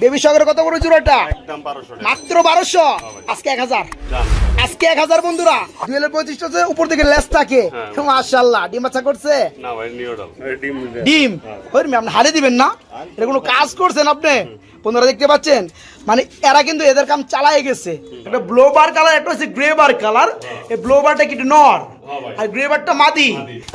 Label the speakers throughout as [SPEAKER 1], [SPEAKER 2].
[SPEAKER 1] Baby সাগরের কত বড় জোড়াটা মাত্র বারোশো? আজকে এক হাজার। আজকে এক হাজার বন্ধুরা দুয়েলের হচ্ছে উপর থেকে লেস থাকে।
[SPEAKER 2] হ্যাঁ।
[SPEAKER 1] মাশাল্লাহ ডিম আচ্ছা করছে?
[SPEAKER 2] না ভাই নিউডাল ডিম
[SPEAKER 1] ডিম? ওই আপনি হারে দিবেন না? এটা কোনো কাজ করছেন আপনি? বন্ধুরা দেখতে পাচ্ছেন? মানে এরা কিন্তু এদের কাম চালাই গেছে। একটা ব্লোবার কালার একটা হচ্ছে গ্রেবার কালার এই ব্লোবারটা কি নর।
[SPEAKER 2] হ্যাঁ
[SPEAKER 1] আর গ্রেবারটা মাদি।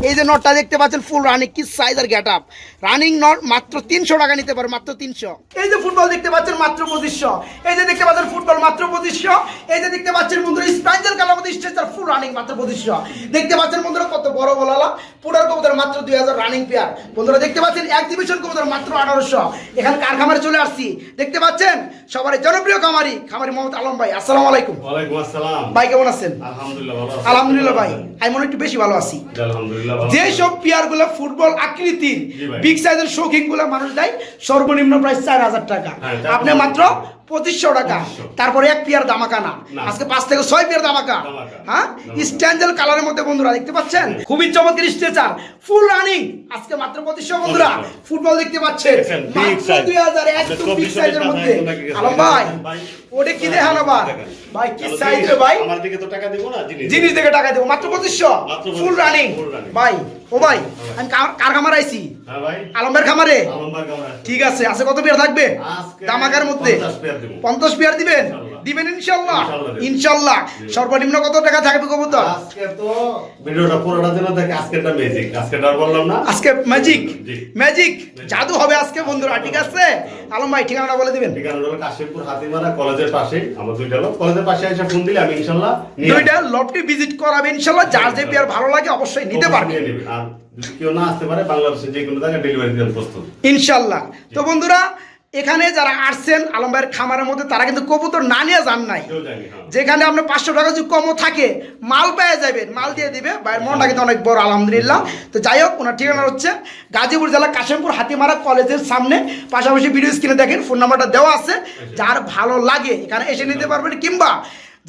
[SPEAKER 1] এই যে নটটা দেখতে পাচ্ছেন ফুল রানিং কি সাইজ আর গেট আপ রানিং নট মাত্র তিনশো টাকা নিতে পারে মাত্র তিনশো। এই যে ফুটবল দেখতে পাচ্ছেন মাত্র পঁচিশশো। এই যে দেখতে পাচ্ছেন ফুটবল মাত্র পঁচিশশো। এই যে দেখতে পাচ্ছেন বন্ধুরা স্প্রাইজের কালার মধ্যে স্ট্রেচার ফুল রানিং মাত্র পঁচিশশো। দেখতে পাচ্ছেন বন্ধুরা কত বড় বলালা। পুরার কবুতর মাত্র দুই হাজার রানিং পেয়ার বন্ধুরা দেখতে পাচ্ছেন এক্সিবিশন কবুতর মাত্র আঠারোশো এখানে কার খামারে চলে আসছি? দেখতে পাচ্ছেন? সবার জনপ্রিয় খামারি খামারি মোহাম্মদ আলম ভাই। আসসালামু আলাইকুম। ভাই কেমন আছেন?
[SPEAKER 2] আলহামদুলিল্লাহ
[SPEAKER 1] ভাই আমি মনে একটু বেশি ভালো আছি।
[SPEAKER 2] যেসব প্লেয়ার
[SPEAKER 1] যে সব পেয়ারগুলো ফুটবল আকৃতির। বিগ সাইজের শৌখিনগুলো মানুষ দেয় সর্বনিম্ন প্রায় চার হাজার টাকা।
[SPEAKER 2] হ্যাঁ,
[SPEAKER 1] আপনি মাত্র পঁচিশশো টাকা।
[SPEAKER 2] 2500
[SPEAKER 1] তারপরে এক পেয়ার দামাকা না।
[SPEAKER 2] না।
[SPEAKER 1] আজকে পাঁচ থেকে ছয় পেয়ার দামাকা। হ্যাঁ। স্ট্যান্ডেল কালারের মধ্যে বন্ধুরা দেখতে পাচ্ছেন? খুবই চমৎকার স্ট্রেচার। Full running. আজকে মাত্র পঁচিশশো বন্ধুরা। ফুটবল দেখতে পাচ্ছেন। দুই হাজার একদম
[SPEAKER 2] চব্বিশ
[SPEAKER 1] সাইজের মধ্যে। আলম ভাই
[SPEAKER 2] ভাই।
[SPEAKER 1] ওটা কি দেখান। আবার। ভাই কি সাইজ রে ভাই?
[SPEAKER 2] জিনিস।
[SPEAKER 1] দেখে টাকা দেবো। মাত্র পঁচিশশো। Full running. ভাই ও ভাই আমি কার- কার খামার আইছি আলম্বের খামারে
[SPEAKER 2] আলমবার আছে?
[SPEAKER 1] ঠিক আছে আছে কত পেয়ার থাকবে দামাকার মধ্যে
[SPEAKER 2] 50 পেয়ার দেবো।
[SPEAKER 1] পঞ্চাশ পেয়ার দিবেন। দিবেন ইনশাল্লাহ
[SPEAKER 2] ইনশাল্লাহ
[SPEAKER 1] সর্বনিম্ন কত টাকা থাকবে কবুতর?
[SPEAKER 2] আজকে তো ভিডিওটা পুরোটা দিন দেখে আজকেরটা ম্যাজিক আজকেরটা আর বললাম না।
[SPEAKER 1] আজকে ম্যাজিক ম্যাজিক জাদু হবে আজকে বন্ধুরা ঠিক আছে? আলম ভাই ঠিকানাটা বলে দিবেন।
[SPEAKER 2] ঠিকানা হলো কাশিমপুর হাতিমারা কলেজের পাশে। আমার দুইটা লোক কলেজের পাশে এসে ফোন দিলে আমি ইনশাল্লাহ
[SPEAKER 1] দুইটা লটটি ভিজিট করাবে ইনশাল্লাহ যার যে পেয়ার ভালো লাগে অবশ্যই নিতে পারবে।
[SPEAKER 2] আর যদি কেউ না আসতে পারে বাংলাদেশের যে কোনো জায়গায় ডেলিভারি দেওয়ার প্রস্তুত।
[SPEAKER 1] ইনশাল্লাহ তো বন্ধুরা এখানে যারা আসছেন আলম ভাইয়ের খামারের মধ্যে তারা কিন্তু কবুতর না নিয়ে যান নাই।
[SPEAKER 2] হ্যাঁ।
[SPEAKER 1] যেখানে আপনার পাঁচশো টাকা যদি কমও থাকে মাল পেয়ে যাবেন মাল দিয়ে দিবে। ভাইয়ের মনটা কিন্তু অনেক বড় আলহামদুলিল্লাহ। তো যাই হোক ওনার ঠিকানা হচ্ছে গাজীপুর জেলা কাশিমপুর হাতিমারা কলেজের সামনে। পাশাপাশি ভিডিও স্ক্রিনে দেখেন ফোন নাম্বারটা দেওয়া আছে। যার ভালো লাগে এখানে এসে নিতে পারবেন। কিংবা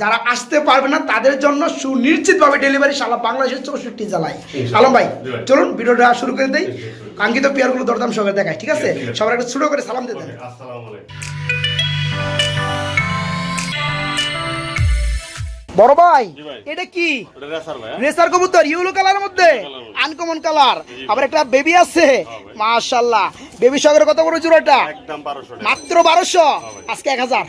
[SPEAKER 1] যারা আসতে পারবে না তাদের জন্য সুনিশ্চিতভাবে ডেলিভারি সালা বাংলাদেশের চৌষট্টি জেলায়। আলম ভাই। চলুন ভিডিওটা শুরু করে দেই। কাঙ্ক্ষিত পেয়ারগুলো দরদাম সবাই দেখায় ঠিক আছে। সবার একটা ছোট করে সালাম
[SPEAKER 2] দিতে আসসালামু আলাইকুম।
[SPEAKER 1] বড় ভাই এটা কি?
[SPEAKER 2] রেসার হ্যাঁ?
[SPEAKER 1] রেসার কবুতর ইউলো কালারের মধ্যে? আনকমন কালার আবার একটা বেবি আছে।
[SPEAKER 2] হ্যাঁ ভাই।
[SPEAKER 1] মাশাআল্লাহ। বেবি সাগরের কত বড় জোড়াটা? মাত্র বারোশো?
[SPEAKER 2] ভাই।
[SPEAKER 1] আজকে এক হাজার।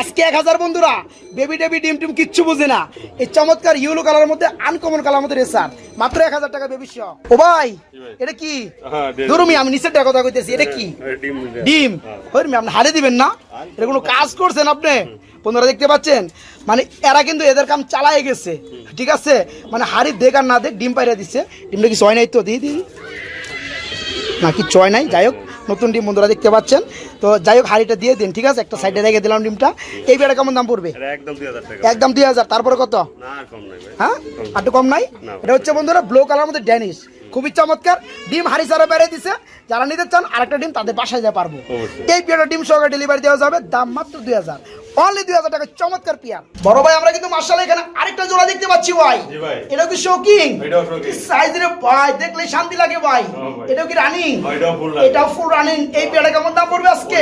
[SPEAKER 1] আজকে এক হাজার বন্ধুরা বেবি টেবি ডিম টিম কিচ্ছু বুঝে না। এই চমৎকার ইউলো কালারের মধ্যে আনকমন কালার মধ্যে রেসার। মাত্র এক হাজার টাকা বেবি শো ও ভাই এটা কি?
[SPEAKER 2] হ্যাঁ,
[SPEAKER 1] ধরুমি আমি নিচের টাকা কথা কইতেছি এটা কি?
[SPEAKER 2] ডিম হ্যাঁ।
[SPEAKER 1] আপনি হারে দিবেন না? এটা কোনো কাজ করছেন আপনি? বন্ধুরা দেখতে পাচ্ছেন? মানে এরা কিন্তু এদের কাম চালাই গেছে ঠিক আছে? মানে হাড়ি দেখ আর না দেখ ডিম পাইরা দিচ্ছে ডিমটা কি চয় নাই তো? দিই দিই না কি চয় নাই? যাই হোক নতুন ডিম বন্ধুরা দেখতে পাচ্ছেন। তো যাই হোক হাড়িটা দিয়ে দিন ঠিক আছে? একটা সাইডে রেখে দিলাম ডিমটা। এই বেড়া কেমন দাম পড়বে?
[SPEAKER 2] একদম দুই হাজার
[SPEAKER 1] তারপরে কত?
[SPEAKER 2] না আর কম নাই
[SPEAKER 1] হ্যাঁ? আর একটু কম নাই? এটা হচ্ছে বন্ধুরা ব্লু কালার মধ্যে ড্যানিশ। খুবই চমৎকার। ডিম হাড়ি সারা বেড়ে দিছে। যারা নিতে চান আরেকটা ডিম তাদের বাসায় যেতে পারব। এই পিয়ারটা ডিম সহকারে ডেলিভারি দেওয়া যাবে। দাম মাত্র দুই হাজার। অনলি দুই হাজার টাকা চমৎকার পিয়ার বড় ভাই আমরা কিন্তু মার্শাল এখানে আরেকটা জোড়া দেখতে পাচ্ছি ভাই। এটা কি শৌকিং সাইজ রে ভাই দেখলে শান্তি লাগে ভাই।
[SPEAKER 2] এটা
[SPEAKER 1] এটাও কি রানিং।
[SPEAKER 2] এটাও
[SPEAKER 1] ফুল রানিং এই পিয়ারটা কেমন দাম পড়বে আজকে?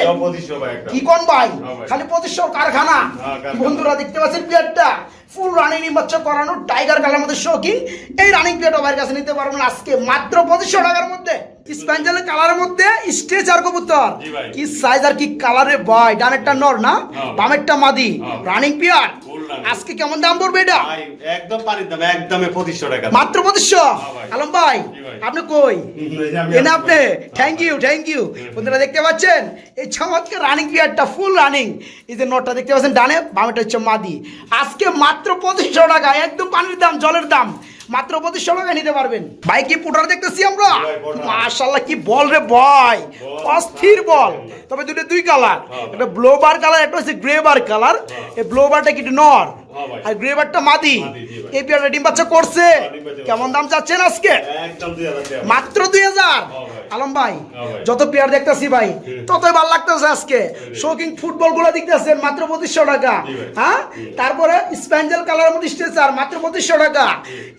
[SPEAKER 1] কি কোন ভাই? খালি পঁচিশশো কারখানা।
[SPEAKER 2] হ্যাঁ,
[SPEAKER 1] বন্ধুরা দেখতে পাচ্ছেন প্লেয়ারটা ফুল রানিং বাচ্চা করানো টাইগার কালার মধ্যে শৌখিন এই রানিং প্লেট ওভার কাছে নিতে পারবেন আজকে মাত্র পঁচিশশো টাকার মধ্যে স্প্যাঞ্জেলের কালারের মধ্যে স্ট্রেচার কবুতর
[SPEAKER 2] জি ভাই।
[SPEAKER 1] কি সাইজ আর কি কালারে ভাই ডানেরটা নর না
[SPEAKER 2] হ্যাঁ।
[SPEAKER 1] বামেরটা মাদি
[SPEAKER 2] হ্যাঁ।
[SPEAKER 1] Running
[SPEAKER 2] Full running।
[SPEAKER 1] আজকে কেমন দাম পড়বে এটা?
[SPEAKER 2] একদম পানির দাম একদমই পঁচিশশো টাকা
[SPEAKER 1] মাত্র পঁচিশশো?
[SPEAKER 2] হ্যাঁ
[SPEAKER 1] আলম ভাই আপনি কই? এনে আপনি? থ্যাংক ইউ থ্যাংক ইউ বন্ধুরা দেখতে পাচ্ছেন? এই চমৎকার রানিং পিয়ারটা ফুল রানিং এই যে নোটটা দেখতে পাচ্ছেন ডানে বামেটা হচ্ছে মাদি। আজকে মাত্র পঁচিশশো টাকা একদম পানির দাম জলের দাম। মাত্র পঁচিশশো টাকা নিতে পারবেন। ভাই কি পুটার দেখতেছি আমরা?
[SPEAKER 2] মাসাল্লাহ
[SPEAKER 1] মাশাল্লাহ কি বল রে বয় অস্থির বল। তবে দুটো দুই কালার। একটা ব্লোবার কালার একটা হচ্ছে গ্রেবার কালার। এই ব্লোবারটা কি নর?
[SPEAKER 2] হ্যাঁ।
[SPEAKER 1] আর গ্রেবারটা মাদি। এই পিয়ারটা ডিম বাচ্চা করছে। কেমন দাম চাচ্ছেন আজকে? মাত্র দুই হাজার?
[SPEAKER 2] হ্যাঁ
[SPEAKER 1] আলম ভাই
[SPEAKER 2] হ্যাঁ
[SPEAKER 1] যত প্লেয়ার দেখতেছি ভাই ততই ভালো লাগতেছে আজকে। শৌকিং ফুটবলগুলো দেখতেছেন মাত্র পঁচিশশো টাকা। হ্যাঁ? তারপরে স্প্যাঞ্জেল কালার মধ্যে স্ট্রেচার মাত্র পঁচিশশো টাকা।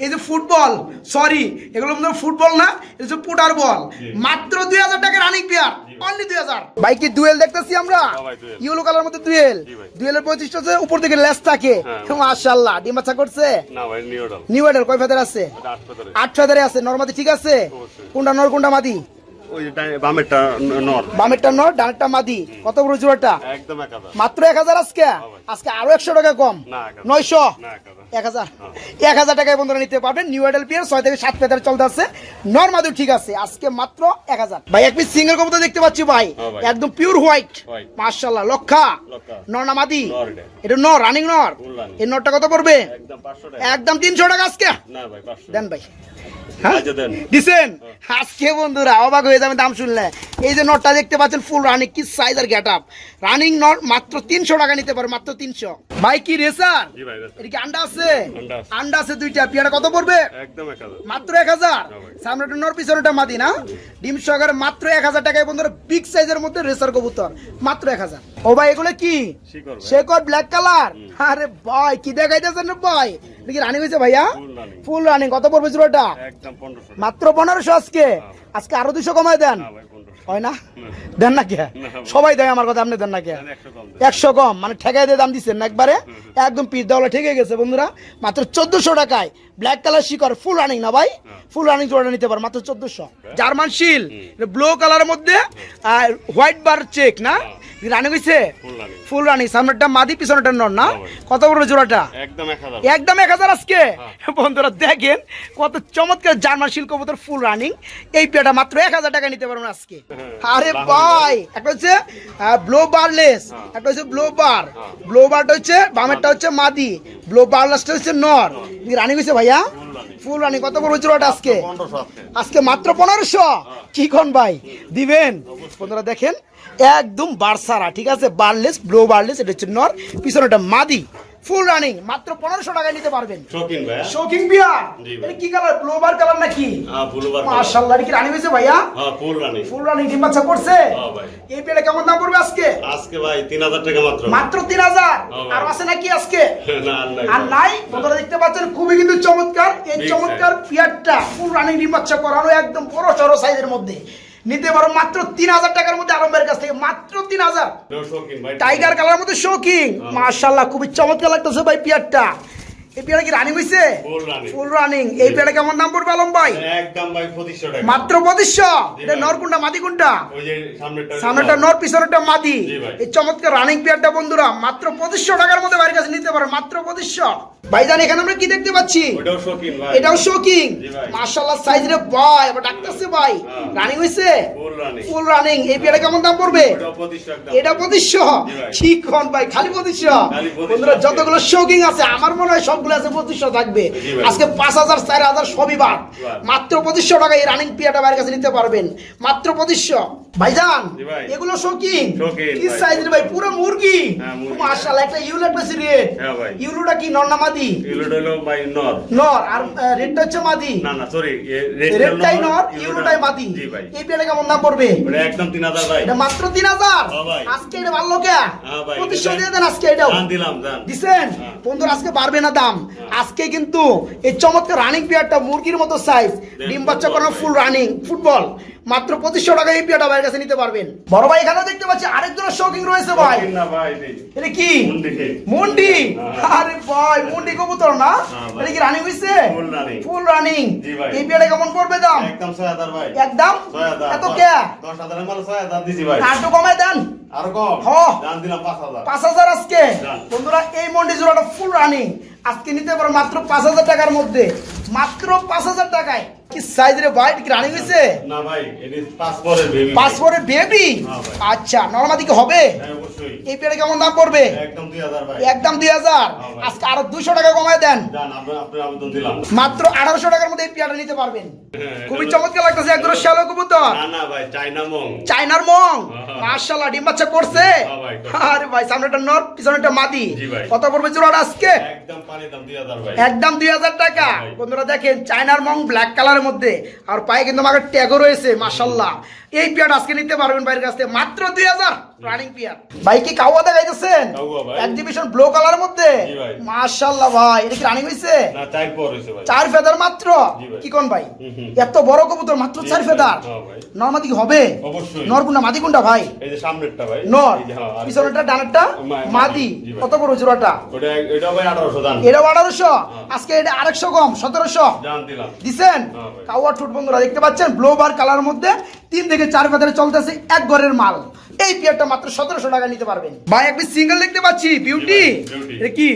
[SPEAKER 1] এই যে ফুটবল সরি এগুলো ফুটবল না এটা হচ্ছে পুটার বল মাত্র দুই হাজার টাকা রানিং প্লেয়ার। অনলি দুই হাজার। ভাই কি দুয়েল দেখতেছি আমরা? ইয়েলো কালার মধ্যে
[SPEAKER 2] ভাই।
[SPEAKER 1] দুয়েলের বৈশিষ্ট্য হচ্ছে উপর দিকে লেস থাকে।
[SPEAKER 2] হ্যাঁ।
[SPEAKER 1] মাশাআল্লাহ ডিম বাচ্চা করছে?
[SPEAKER 2] না ভাই
[SPEAKER 1] নিউ কয় ফেদার আছে?
[SPEAKER 2] এটা আট ফেদারে
[SPEAKER 1] আট ফেদারে আছে। নরমাদি ঠিক আছে। কোনটা নর কোনটা মাদি?
[SPEAKER 2] ওই বামেরটা নর।
[SPEAKER 1] বামেরটা নর ডানেরটা মাদি। কত বড় জোড়াটা?
[SPEAKER 2] একদম
[SPEAKER 1] মাত্র আজকে? আজকে আরও টাকা কম।
[SPEAKER 2] না, না
[SPEAKER 1] টাকায় বন্ধুরা নিতে পারবেন। নিউ পিয়ার ছয় থেকে সাত পেতার চলতে আছে। নর্মাদিও ঠিক আছে। আজকে মাত্র এক হাজার। ভাই এক পিস সিঙ্গেল কবুতর দেখতে পাচ্ছি ভাই।
[SPEAKER 2] হ্যাঁ
[SPEAKER 1] একদম পিওর হোয়াইট
[SPEAKER 2] White।
[SPEAKER 1] লক্ষা।
[SPEAKER 2] লক্ষা।
[SPEAKER 1] নর্নামাদি
[SPEAKER 2] নর এটা।
[SPEAKER 1] নর রানিং নর। এই নরটা কত পড়বে?
[SPEAKER 2] একদম পাঁচশো টাকা।
[SPEAKER 1] তিনশো টাকা আজকে।
[SPEAKER 2] না ভাই
[SPEAKER 1] দেন ভাই। হ্যাঁ?
[SPEAKER 2] আচ্ছা
[SPEAKER 1] দিছেন? আজকে বন্ধুরা অবাক হয়ে যাবে দাম শুনলে। এই যে নটটা দেখতে পাচ্ছেন ফুল রানিং কি সাইজ আর গেট আপ রানিং নট মাত্র তিনশো টাকা নিতে পারে মাত্র তিনশো। ভাই কি রেসার। এটা কি আন্ডা আছে?
[SPEAKER 2] আন্ডা আছে।
[SPEAKER 1] দুইটা। পিয়াটা কত পড়বে? মাত্র এক হাজার?
[SPEAKER 2] সামনে
[SPEAKER 1] সামনেটা নর পিছনেটা মাদি না? ডিম সহকারে মাত্র এক হাজার টাকায় বন্ধুরা বিগ সাইজের মধ্যে রেসার কবুতর। মাত্র এক হাজার। ও ভাই এগুলো কি? শেকর ব্ল্যাক কালার আরে ভাই কি দেখাইতেছেন ভাই? নাকি রানি হয়েছে ভাইয়া? ফুল রানিং কত পড়বে জোড়াটা
[SPEAKER 2] একদম
[SPEAKER 1] মাত্র পনেরোশো আজকে? আজকে আরও দুশো কমায় দেন।
[SPEAKER 2] পনেরোশো
[SPEAKER 1] হয় না? দেন না কে? সবাই দেয় আমার কথা আপনি দেন না কে?
[SPEAKER 2] একশো কম
[SPEAKER 1] মানে ঠেকাই দিয়ে দাম দিচ্ছেন একবারে? একদম পিস দেওয়ালে ঠেকে গেছে বন্ধুরা। মাত্র চোদ্দশো টাকায় ব্ল্যাক কালার শিকর ফুল রানিং না ভাই? ফুল রানিং জোড়া নিতে পার মাত্র চোদ্দশো। জার্মান শিল ব্লু কালারের মধ্যে আর হোয়াইট বার চেক না? রানিং হয়েছে ফুল রানিং সামনেরটা মাদি পিছনেরটা নর না?
[SPEAKER 2] হ্যাঁ
[SPEAKER 1] কত বড় জোড়াটা?
[SPEAKER 2] একদম এক হাজার।
[SPEAKER 1] আজকে? বন্ধুরা দেখেন কত চমৎকার জার্মান শিল্প কবুতর ফুল রানিং এই পেটা মাত্র এক হাজার টাকা নিতে পারবেন আজকে। আরে ভাই একটা হচ্ছে ব্লো বারলেস একটা হচ্ছে ব্লো বার ব্লো বারটা হচ্ছে বামেরটা হচ্ছে মাদি। ব্লো বারলেসটা হচ্ছে নর। রানিং হয়েছে ভাইয়া? ফুল রানিং কত বড় হচ্ছে ওটা আজকে?
[SPEAKER 2] আজকে।
[SPEAKER 1] আজকে মাত্র পনেরোশো? কি কোন ভাই? দিবেন। বন্ধুরা দেখেন একদম বারসারা ঠিক আছে? বারলেস ব্লো বারলেস এটা হচ্ছে নর। পিছনেটা মাদি। ফুল রানিং মাত্র পনেরোশো টাকায় নিতে পারবেন।
[SPEAKER 2] শৌখিন ভাই
[SPEAKER 1] শৌকিং বিয়ার এটা কি কালার ব্লোবার কালার নাকি?
[SPEAKER 2] হ্যাঁ
[SPEAKER 1] মাশাআল্লাহ কি রানিং হয়েছে ভাইয়া?
[SPEAKER 2] হ্যাঁ ফুল রানি
[SPEAKER 1] ফুল রানিং ডিম বাচ্চা করছে?
[SPEAKER 2] হ্যাঁ ভাই।
[SPEAKER 1] এই পেলে কেমন দাম পড়বে আজকে?
[SPEAKER 2] আজকে ভাই তিন হাজার টাকা মাত্র।
[SPEAKER 1] মাত্র তিন হাজার?
[SPEAKER 2] হ্যাঁ।
[SPEAKER 1] আর আছে নাকি আজকে?
[SPEAKER 2] না আর নাই
[SPEAKER 1] বন্ধুরা দেখতে পাচ্ছেন খুবই কিন্তু চমৎকার। এই চমৎকার পিয়ারটা ফুল রানিং ডিম বাচ্চা করানো একদম বড় সড়ো সাইজের মধ্যে। নিতে পারো মাত্র তিন হাজার টাকার মধ্যে আলমের কাছ থেকে মাত্র তিন হাজার। টাইগার কালার মধ্যে শৌকিং মার্শাল্লাহ খুবই চমৎকার লাগতেছে ভাই পিয়ারটা। এই পিয়ারা কি রানিং হয়েছে
[SPEAKER 2] ফুল রানিং
[SPEAKER 1] এই পিয়ারা কেমন দাম পড়বে আলম ভাই?
[SPEAKER 2] একদম ভাই পঁচিশশো টাকা।
[SPEAKER 1] মাত্র পঁচিশশো? এটা
[SPEAKER 2] ভাই।
[SPEAKER 1] নর কোনটা মাদি কোনটা?
[SPEAKER 2] ওই যে সামনেটা
[SPEAKER 1] সামনেটা নর পিছনেটা মাদি। এই চমৎকার রানিং পিয়ারটা বন্ধুরা মাত্র পঁচিশশো টাকার মধ্যে বাড়ির কাছে নিতে পারো মাত্র পঁচিশশো। ভাইজান এখানে আমরা কি দেখতে পাচ্ছি?
[SPEAKER 2] ভাই।
[SPEAKER 1] এটাও শোকিং মার্শাল্লাহ সাইজ রে ভাই এবার ডাকতেছে ভাই। রানিং হয়েছে
[SPEAKER 2] ফুল রানি
[SPEAKER 1] ফুল রানিং এই পিয়ারা কেমন দাম পড়বে? এটা পঁচিশশো?
[SPEAKER 2] জি ভাই।
[SPEAKER 1] ঠিক হন ভাই খালি পঁচিশশো।
[SPEAKER 2] 2500
[SPEAKER 1] বন্ধুরা যতগুলো শৌকিং আছে আমার মনে হয় সবগুলো আছে পঁচিশশো থাকবে। আজকে পাঁচ হাজার চার হাজার সবই বাদ।
[SPEAKER 2] বাদ।
[SPEAKER 1] মাত্র পঁচিশশো টাকা এই রানিং পিয়াটা বাইরের কাছে নিতে পারবেন। মাত্র পঁচিশশো। ভাইজান এগুলো
[SPEAKER 2] শৌখিন।
[SPEAKER 1] কি। সাইজের ভাই? পুরো মুরগি।
[SPEAKER 2] হ্যাঁ, মুরগি।
[SPEAKER 1] মাশাআল্লাহ একটা ইউলো একটা
[SPEAKER 2] হ্যাঁ ভাই।
[SPEAKER 1] ইউলোটা কি নর্নামাদি
[SPEAKER 2] এগুলো হলো ভাই নর।
[SPEAKER 1] নর আর রেডটা হচ্ছে মাদি।
[SPEAKER 2] না না সরি
[SPEAKER 1] রেডটাই নর ইউলোটাই মাদি। এই পিয়াটা কেমন দাম পড়বে?
[SPEAKER 2] ওটা একদম তিন হাজার ভাই।
[SPEAKER 1] এটা মাত্র তিন হাজার?
[SPEAKER 2] হ্যাঁ ভাই।
[SPEAKER 1] আজকে এটা ভালো কে?
[SPEAKER 2] হ্যাঁ এটা-
[SPEAKER 1] দিয়ে দেন আজকে এটাও।
[SPEAKER 2] দিলাম
[SPEAKER 1] দিছেন?
[SPEAKER 2] হ্যাঁ।
[SPEAKER 1] বন্ধুরা আজকে পারবে না দাম। আজকে কিন্তু এই চমৎকার রানিং পিয়ারটা মুরগির মতো সাইজ ডিম বাচ্চা করানো ফুল রানিং ফুটবল মাত্র পঁচিশশো টাকা এই পিয়ারটা ভাইয়ের কাছে নিতে পারবেন। বড় ভাই এখানেও দেখতে পাচ্ছি আরেকজনের শৌকিং রয়েছে ভাই।
[SPEAKER 2] শৌখিন না ভাই
[SPEAKER 1] এটা কি?
[SPEAKER 2] মুন্ডি। হ্যাঁ।
[SPEAKER 1] আরে ভাই মুন্ডি কবুতর না?
[SPEAKER 2] হ্যাঁ
[SPEAKER 1] এটা কি রানিং হইছে?
[SPEAKER 2] ফুল
[SPEAKER 1] রানিং এই পিয়ারটা কেমন পড়বে দাম?
[SPEAKER 2] একদম ছয় হাজার ভাই।
[SPEAKER 1] একদম? এত কে?
[SPEAKER 2] দশ ছয় হাজার দিছি ভাই।
[SPEAKER 1] আর দেন।
[SPEAKER 2] আর কম?
[SPEAKER 1] হ্যাঁ।
[SPEAKER 2] দিলাম পাঁচ হাজার।
[SPEAKER 1] পাঁচ হাজার আজকে। বন্ধুরা এই মন্ডি জোড়াটা ফুল রানিং আজকে নিতে পারো মাত্র পাঁচ হাজার টাকার মধ্যে। মাত্র পাঁচ হাজার টাকায়। কি সাইজ রে ভাই কি রানিং হয়েছে
[SPEAKER 2] না ভাই এটা পাসপোর্টের বেবি
[SPEAKER 1] পাসপোর্টের বেবি আচ্ছা নর্মাদি কি হবে?
[SPEAKER 2] হ্যাঁ
[SPEAKER 1] এই পেয়ারে কেমন দাম পড়বে?
[SPEAKER 2] একদম দুই হাজার হ্যাঁ।
[SPEAKER 1] আজকে আরও দুশো টাকা কমায় দেন। মাত্র আঠারোশো টাকার মধ্যে এই পেয়ারটা নিতে পারবেন।
[SPEAKER 2] হ্যাঁ,
[SPEAKER 1] খুবই চমৎকার লাগতেছে একদম শ্যালো কবুতর। চাইনার মং।
[SPEAKER 2] হ্যাঁ।
[SPEAKER 1] মার্শাল্লাহ ডিম বাচ্চা করছে?
[SPEAKER 2] ভাই।
[SPEAKER 1] আরে ভাই সামনেটা নর পিছনেটা মাদি।
[SPEAKER 2] জি
[SPEAKER 1] কত পড়বে জোড়াটা আজকে?
[SPEAKER 2] একদম দুই হাজার
[SPEAKER 1] টাকা। বন্ধুরা দেখেন চায়নার মং ব্ল্যাক কালারের মধ্যে। আর পায়ে কিন্তু আমার ট্যাগও রয়েছে মাসাল্লাহ এই পেয়ার আজকে নিতে পারবেন বাইরের কাছ থেকে। মাত্র দুই হাজার রানিং পিয়ার। ভাই কি কাওয়া দেখাইতেছেন?
[SPEAKER 2] কাউয়া ভাই।
[SPEAKER 1] এক্সিবিশন ব্লু কালার মধ্যে। মাশাআল্লাহ ভাই এটা কি রানিং হইছে?
[SPEAKER 2] না চার পর হয়েছে ভাই।
[SPEAKER 1] চার ফেদার মাত্র? কি কোন ভাই। এত বড় কবুতর মাত্র চার। ফেদার?
[SPEAKER 2] হ্যাঁ
[SPEAKER 1] নরমাদি কি হবে?
[SPEAKER 2] অবশ্যই।
[SPEAKER 1] নর মাদি কোনটা ভাই?
[SPEAKER 2] এই যে সামনেরটা ভাই।
[SPEAKER 1] নর।
[SPEAKER 2] এই যে, হ্যাঁ,
[SPEAKER 1] পিছনেরটা ডানেরটা? মাদি। কত বড় জোড়াটা?
[SPEAKER 2] ওটা এটা ভাই আঠারোশো দান
[SPEAKER 1] এটা আঠারোশো? আজকে এটা আরেকশো কম সতেরোশো।
[SPEAKER 2] জান দিলাম
[SPEAKER 1] দিছেন?
[SPEAKER 2] হ্যাঁ ভাই।
[SPEAKER 1] কাওয়ার বন্ধুরা দেখতে পাচ্ছেন? ব্লো বার কালার মধ্যে তিন থেকে চার ফেদারে চলতেছে এক ঘরের মাল। এই পিয়ারটা মাত্র সতেরোশো টাকা নিতে পারবেন। ভাই একটি সিঙ্গেল দেখতে পাচ্ছি বিউটি। এটা কি?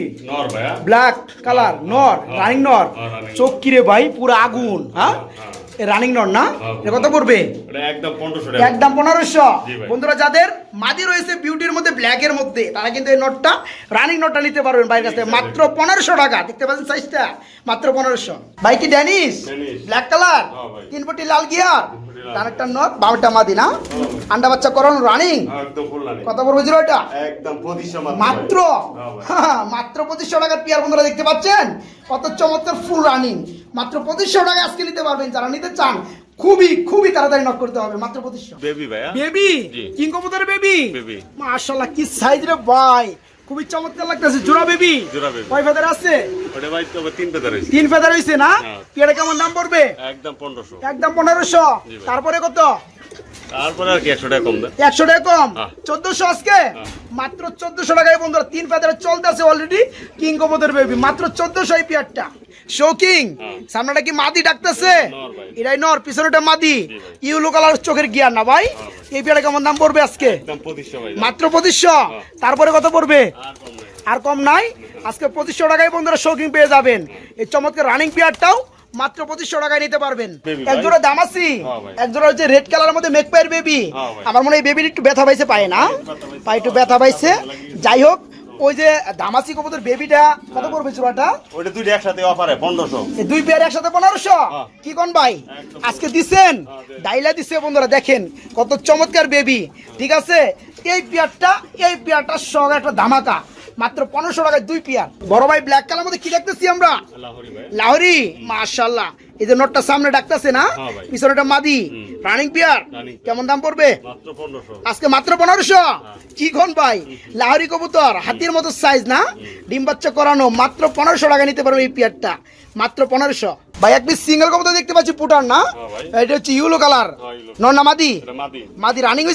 [SPEAKER 1] ব্ল্যাক কালার নর
[SPEAKER 2] হ্যাঁ,
[SPEAKER 1] রানিং নর।
[SPEAKER 2] হ্যাঁ,
[SPEAKER 1] চোখ কিরে ভাই পুরো আগুন হ্যাঁ?
[SPEAKER 2] হ্যাঁ।
[SPEAKER 1] রানিং নর না?
[SPEAKER 2] হ্যাঁ,
[SPEAKER 1] কত পড়বে?
[SPEAKER 2] একদম পনেরোশো।
[SPEAKER 1] বন্ধুরা যাদের মাদি রয়েছে বিউটির মধ্যে ব্ল্যাকের মধ্যে তারা কিন্তু এই নোটটা রানিং নোটটা নিতে পারবেন বাইরের কাছ। মাত্র পনেরোশো টাকা। দেখতে পাচ্ছেন সাইজটা মাত্র পনেরোশো। ভাই কি ড্যানিশ
[SPEAKER 2] ড্যানিশ।
[SPEAKER 1] ব্ল্যাক কালার
[SPEAKER 2] হ্যাঁ
[SPEAKER 1] তিন পটি লাল গিয়ার। ডানেরটা নট বামেরটা মাদি না আন্ডা বাচ্চা করানো রানিং
[SPEAKER 2] একদম ফুল রানিং
[SPEAKER 1] কত বড় ছিল এটা?
[SPEAKER 2] একদম
[SPEAKER 1] মাত্র? মাত্র পঁচিশশো টাকার পিয়ার বন্ধুরা দেখতে পাচ্ছেন? কত চমৎকার ফুল রানিং মাত্র পঁচিশশো টাকা আজকে নিতে পারবেন। যারা নিতে চান খুবই খুবই তাড়াতাড়ি নক করতে হবে। মাত্র পঁচিশশো।
[SPEAKER 2] বেবি ভাইয়া?
[SPEAKER 1] বেবি? কিং কবুতরের বেবি। মাশাআল্লাহ কি সাইজ রে ভাই। খুবই চমৎকার লাগতেছে। জোড়া বেবি?
[SPEAKER 2] জোড়া বেবি।
[SPEAKER 1] কয় ফেদার আছে?
[SPEAKER 2] ওটা ভাই তিন ফেদার হইছে
[SPEAKER 1] তিন ফেদার হইছে না?
[SPEAKER 2] কি
[SPEAKER 1] এটা কেমন দাম পড়বে?
[SPEAKER 2] একদম পনেরোশো।
[SPEAKER 1] একদম পনেরোশো।
[SPEAKER 2] জি ভাই।
[SPEAKER 1] তারপরে কত?
[SPEAKER 2] তারপরে আর কি একশো টাকা কম
[SPEAKER 1] টাকা
[SPEAKER 2] হ্যাঁ।
[SPEAKER 1] আজকে? মাত্র চোদ্দশো টাকায় বন্ধুরা তিন ফেদারে চলতেছে অলরেডি কিং কবুতর বেবি মাত্র চোদ্দশো এই পিয়ারটা। শৌকিং
[SPEAKER 2] হ্যাঁ।
[SPEAKER 1] সামনেটা কি মাদি ডাকতেছে?
[SPEAKER 2] নর ভাই।
[SPEAKER 1] এটাই নর পিছনেটা মাদি। ইউলো কালার চোখের গিয়ার না ভাই? এই পিয়ারে কেমন দাম পড়বে আজকে? মাত্র পঁচিশশো? তারপরে কত পড়বে?
[SPEAKER 2] আর কম
[SPEAKER 1] আর কম নাই? আজকে পঁচিশশো টাকায় বন্ধুরা শৌকিং পেয়ে যাবেন। এই চমৎকার রানিং পেয়ারটাও মাত্র পঁচিশশো টাকায় নিতে পারবেন। একজোড়া দামাসি
[SPEAKER 2] হ্যাঁ ভাই।
[SPEAKER 1] এক জোড়া হচ্ছে রেড কালারের মধ্যে মেকপায়ের বেবি
[SPEAKER 2] হ্যাঁ
[SPEAKER 1] আমার মনে হয় বেবির একটু ব্যথা পাইছে পায় না। পায়ে একটু ব্যথা পাইছে। যাই হোক ওই যে দামাসি কবুতর বেবিটা কত পড়বে জোড়াটা
[SPEAKER 2] ওইটা দুইটা একসাথে অফারে পনেরোশো।
[SPEAKER 1] এই দুই পেয়ার একসাথে পনেরোশো?
[SPEAKER 2] হ্যাঁ।
[SPEAKER 1] কি কোন ভাই? আজকে দিছেন?
[SPEAKER 2] হ্যাঁ,
[SPEAKER 1] ডাইলা দিছে বন্ধুরা দেখেন কত চমৎকার বেবি ঠিক আছে? এই পেয়ারটা এই পেয়ারটা সহ একটা ধামাকা। মাত্র পনেরোশো টাকায় দুই পিয়ার। বড় ভাই ব্ল্যাক কালার মধ্যে কি দেখতেছি আমরা?
[SPEAKER 2] লাহরি
[SPEAKER 1] মাশাল্লাহ এই যে নোটটা সামনে ডাকতেছে না?
[SPEAKER 2] পিছনে
[SPEAKER 1] পিছনেটা মাদি। রানিং পিয়ার কেমন দাম পড়বে? আজকে মাত্র পনেরোশো? কি কোন ভাই। লাহরি কবুতর হাতির মতো সাইজ না? ডিম বাচ্চা করানো মাত্র পনেরোশো টাকা নিতে পারবে এই পিয়ারটা মাত্র পনেরোশো। ভাই এক পিস সিঙ্গেল কবুতর দেখতে পাচ্ছি পুটার না?
[SPEAKER 2] হ্যাঁ
[SPEAKER 1] এটা হচ্ছে ইউলো কালার নর না মাদি?
[SPEAKER 2] মাদি।
[SPEAKER 1] রানিং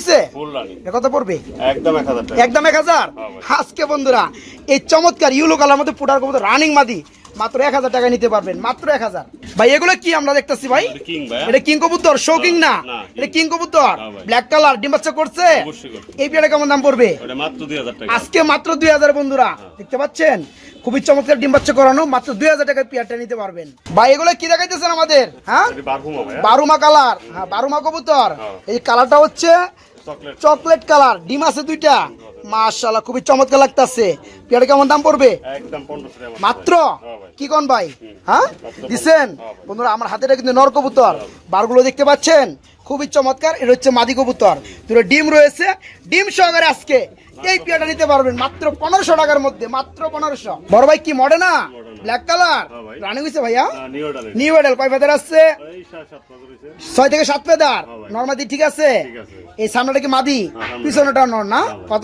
[SPEAKER 1] এটা কত পড়বে?
[SPEAKER 2] একদম এক হাজার
[SPEAKER 1] একদম এক হাজার?
[SPEAKER 2] হ্যাঁ
[SPEAKER 1] আজকে বন্ধুরা এই চমৎকার ইউলো কালার মধ্যে পুটার কবুতর রানিং মাদি। মাত্র এক হাজার টাকা নিতে পারবেন মাত্র এক হাজার। ভাই এগুলো কি আমরা দেখতেছি ভাই?
[SPEAKER 2] এটা।
[SPEAKER 1] কিং কবুতর শো কিং না এটা কিং। কবুতর? ব্ল্যাক কালার ডিম বাচ্চা করছে? এই পেয়ারে কেমন দাম পড়বে? আজকে মাত্র দুই হাজার বন্ধুরা। দেখতে পাচ্ছেন? খুবই চমৎকার ডিম বাচ্চা করানো মাত্র দুই হাজার টাকার পেয়ারটা নিতে পারবেন। ভাই এগুলো কি দেখাইতেছেন আমাদের? হ্যাঁ? বারুমা কালার। হ্যাঁ বারুমা কবুতর।
[SPEAKER 2] হ্যাঁ।
[SPEAKER 1] এই কালারটা হচ্ছে
[SPEAKER 2] চকলেট।
[SPEAKER 1] কালার। ডিম আছে দুইটা। মাশাআল্লাহ খুবই চমৎকার লাগতাছে। পেয়ারে কেমন দাম পড়বে?
[SPEAKER 2] একদম
[SPEAKER 1] মাত্র?
[SPEAKER 2] হ্যাঁ।
[SPEAKER 1] কি কোন ভাই? হ্যাঁ?
[SPEAKER 2] ভাই।
[SPEAKER 1] বন্ধুরা, আমার হাতেটা কিন্তু নর কবুতর। বারগুলো দেখতে পাচ্ছেন? খুবই চমৎকার, এটা হচ্ছে মাদি কবুতর। দুটো ডিম রয়েছে। ডিম সহকারে আজকে এই পিয়াটা নিতে পারবেন, মাত্র পনেরোশো টাকার মধ্যে, মাত্র পনেরোশো। বড় ভাই, কি মডে না? ব্ল্যাক কালার
[SPEAKER 2] হ্যাঁ
[SPEAKER 1] রানিং হয়েছে ভাইয়া?
[SPEAKER 2] নিউ ডালে।
[SPEAKER 1] মডেল কয় ফেদার আসছে। ছয় থেকে সাত ফেদার
[SPEAKER 2] হ্যাঁ
[SPEAKER 1] নর্মাদি ঠিক আছে? এই সামনেটা কি মাদি?
[SPEAKER 2] হ্যাঁ।
[SPEAKER 1] পিছনেটা নর না?
[SPEAKER 2] হ্যাঁ
[SPEAKER 1] কত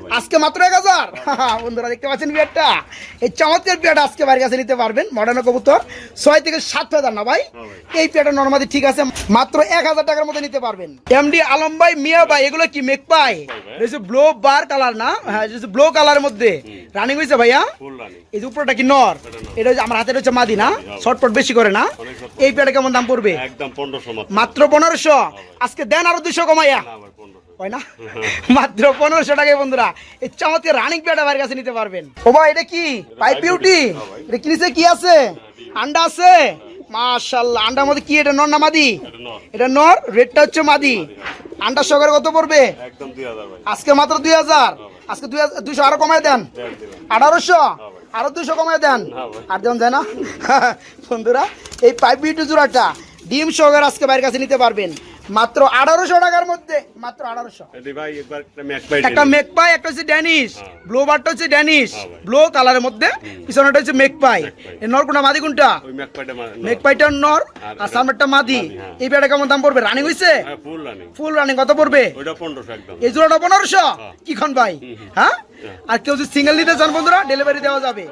[SPEAKER 2] ভাই।
[SPEAKER 1] আজকে মাত্র এক হাজার? বন্ধুরা দেখতে পাচ্ছেন বিয়ারটা? এই চমৎকার বিয়ারটা আজকে বাড়ির কাছে নিতে পারবেন মডার্ন কবুতর। ছয় থেকে সাত হাজার না ভাই?
[SPEAKER 2] হ্যাঁ
[SPEAKER 1] এই পেয়ারটা নর্মালি ঠিক আছে মাত্র এক হাজার টাকার মধ্যে নিতে পারবেন। এমডি আলম ভাই মিয়া ভাই এগুলো কি মেক পাই। ব্লো বার কালার না? হ্যাঁ ব্লো কালারের মধ্যে। রানিং হয়েছে ভাইয়া? এই যে উপরটা কি? নর। এটা হচ্ছে আমার হাতের হচ্ছে মাদি না? শর্টপট বেশি করে না? এই পেয়ারটা কেমন দাম পড়বে?
[SPEAKER 2] একদম পনেরোশো মাত্র।
[SPEAKER 1] পনেরোশো? আজকে দেন আরও দুশো কমাইয়া।
[SPEAKER 2] পনেরোশো।
[SPEAKER 1] হয় না? মাত্র পনেরোশো টাকায় বন্ধুরা। এই চমৎকার রানিং পেয়ারটা বাইরের কাছে নিতে পারবেন। ও ভাই এটা কি? পাইপ বিউটি
[SPEAKER 2] হ্যাঁ
[SPEAKER 1] এটা কিনেছে? কি আছে? আন্ডা আছে? মাশাল্লাহ আন্ডার মধ্যে কি? এটা নর না মাদি?
[SPEAKER 2] এটা নর।
[SPEAKER 1] এটা রেডটা হচ্ছে মাদি। আন্ডার কত পড়বে? আজকে মাত্র দুই হাজার। আজকে দুই হাজার দুইশো আরও কমায় দেন। আঠারোশো। আরও দুশো কমায় দেন। আর দেন যায় না বন্ধুরা এই পাইপ বিউটি জোড়াটা ডিম সহকারে আজকে বাইরের কাছে নিতে পারবেন মাত্র আঠারোশো টাকার মধ্যে মাত্র আঠারোশো।
[SPEAKER 2] একটা
[SPEAKER 1] মেকপাই একটা হচ্ছে ড্যানিশ।
[SPEAKER 2] হ্যাঁ।
[SPEAKER 1] ব্লো বারটা হচ্ছে ড্যানিশ।
[SPEAKER 2] হ্যাঁ।
[SPEAKER 1] ব্লো কালারের মধ্যে পিছনেটা হচ্ছে মেকপাই নর কোনটা মাদি কোনটা?
[SPEAKER 2] ওই
[SPEAKER 1] মেকপাইটার নর
[SPEAKER 2] আর
[SPEAKER 1] সামনেরটা মাদি।
[SPEAKER 2] হ্যাঁ।
[SPEAKER 1] এই পেয়ারটা কেমন দাম পড়বে? রানিং হইছে?
[SPEAKER 2] হ্যাঁ ফুল রানিং
[SPEAKER 1] কত পড়বে? এই জোড়াটা পনেরোশো?
[SPEAKER 2] হ্যাঁ।
[SPEAKER 1] কি খন ভাই?
[SPEAKER 2] হ্যাঁ।
[SPEAKER 1] আর কেউ যদি সিঙ্গেল নিতে চান বন্ধুরা ডেলিভারি দেওয়া যাবে।